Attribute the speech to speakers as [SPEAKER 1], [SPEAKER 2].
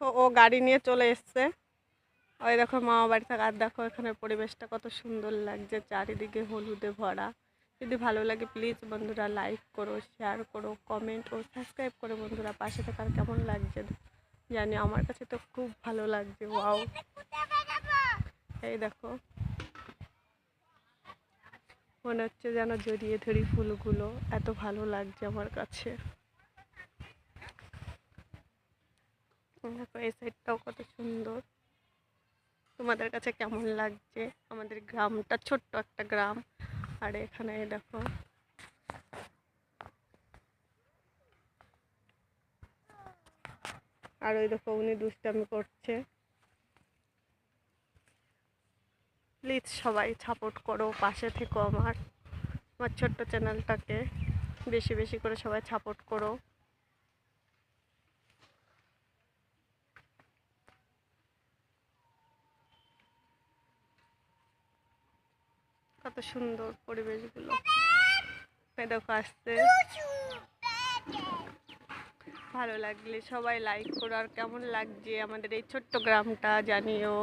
[SPEAKER 1] ও গাড়ি নিয়ে চলে এসছে। ওই দেখো মামা বাড়ি থেকে, আর দেখো এখানে পরিবেশটা কত সুন্দর লাগছে, চারিদিকে হলুদে ভরা। যদি ভালো লাগে প্লিজ বন্ধুরা লাইক করো শেয়ার করো কমেন্ট ও সাবস্ক্রাইব করো বন্ধুরা, পাশে থাকার কেমন লাগছে জানি, আমার কাছে তো খুব ভালো লাগছে ওয়াও এই দেখো, মনে হচ্ছে যেন জড়িয়ে ধরি ফুলগুলো, এত ভালো লাগছে আমার কাছে। দেখো, এই সাইডটাও কত সুন্দর। তোমাদের কাছে কেমন লাগছে? আমাদের গ্রামটা ছোট্ট একটা গ্রাম। আর এখানে দেখো, আর ওই দেখো উনি দুষ্টামি করছে। প্লিজ সবাই সাপোর্ট করো, পাশে থেকো আমার। আমার ছোট্ট চ্যানেলটাকে বেশি বেশি করে সবাই সাপোর্ট করো। কত সুন্দর পরিবেশগুলো। দেখো আসছে। ভালো লাগলে সবাই লাইক করো, আর কেমন লাগছে আমাদের এই ছোট্ট গ্রামটা জানিও।